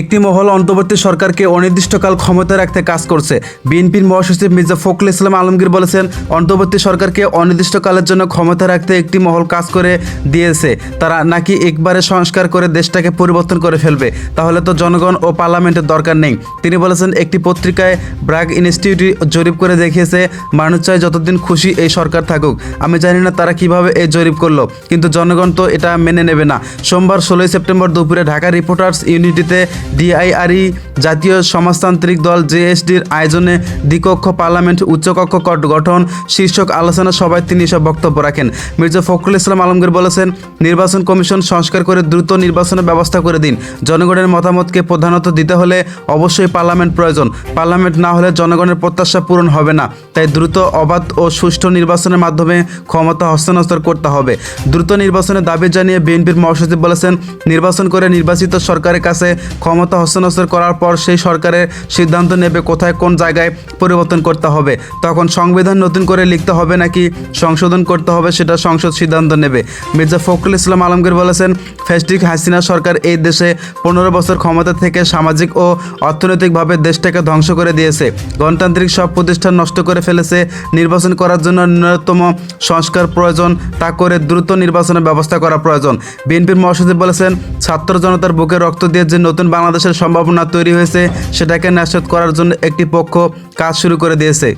একটি মহল অন্তর্বর্তী সরকারকে অনির্দিষ্টকাল ক্ষমতায় রাখতে কাজ করছে। বিএনপির মহাসচিব মির্জা ফখরুল ইসলাম আলমগীর বলেছেন, অন্তর্বর্তী সরকারকে অনির্দিষ্টকালের জন্য ক্ষমতা রাখতে একটি মহল কাজ করে দিয়েছে। তারা নাকি একবারে সংস্কার করে দেশটাকে পরিবর্তন করে ফেলবে? তাহলে তো জনগণ ও পার্লামেন্টের দরকার নেই। তিনি বলেছেন, একটি পত্রিকায় ব্র্যাক ইনস্টিটিউট জরিপ করে দেখিয়েছে, মানুষ চায় যতদিন খুশি এই সরকার থাকুক। আমি জানি না তারা কীভাবে এই জরিপ করল, কিন্তু জনগণ তো এটা মেনে নেবে না। সোমবার ষোলোই সেপ্টেম্বর দুপুরে ঢাকা রিপোর্টার্স ইউনিটিতে ডিআইআরই জাতীয় সমাজতান্ত্রিক দল জেএসডির আয়োজনে দ্বিকক্ষ পার্লামেন্ট উচ্চকক্ষ কট গঠন, শীর্ষক আলোচনা সভায় তিনি সব বক্তব্য রাখেন। মির্জা ফখরুল ইসলাম আলমগীর বলেছেন, নির্বাচন কমিশন সংস্কার করে দ্রুত নির্বাচনের ব্যবস্থা করে দিন। জনগণের মতামতকে প্রধানত দিতে হলে অবশ্যই পার্লামেন্ট প্রয়োজন। পার্লামেন্ট না হলে জনগণের প্রত্যাশা পূরণ হবে না। তাই দ্রুত, অবাধ ও সুষ্ঠু নির্বাচনের মাধ্যমে ক্ষমতা হস্তান্তর করতে হবে। দ্রুত নির্বাচনের দাবি জানিয়ে বিএনপির মহাসচিব বলেছেন, নির্বাচন করে নির্বাচিত সরকারের কাছে ক্ষমতা হস্তান্তর করার পর সেই সরকারের সিদ্ধান্ত নেবে কোথায় কোন জায়গায় পরিবর্তন করতে হবে। তখন সংবিধান নতুন করে লিখতে হবে নাকি সংশোধন করতে হবে সেটা সংসদ সিদ্ধান্ত নেবে। মির্জা ফখরুল ইসলাম আলমগীর বলেছেন ফ্যাস্টিক হাসিনা সরকার এই দেশে পনেরো বছর ক্ষমতা থেকে সামাজিক ও অর্থনৈতিকভাবে দেশটাকে ধ্বংস করে দিয়েছে। গণতান্ত্রিক সব প্রতিষ্ঠান নষ্ট করে ফেলেছে। নির্বাচন করার জন্য ন্যূনতম সংস্কার প্রয়োজন, তা করে দ্রুত নির্বাচনের ব্যবস্থা করা প্রয়োজন। বিএনপির মহাসচিব বলেছেন, ছাত্র জনতার বুকে রক্ত দিয়ে যে নতুন বাংলাদেশের সম্ভাবনা তৈরি হয়েছে সেটাকে ন্যাসত করার জন্য একটি পক্ষ কাজ শুরু করে দিয়েছে।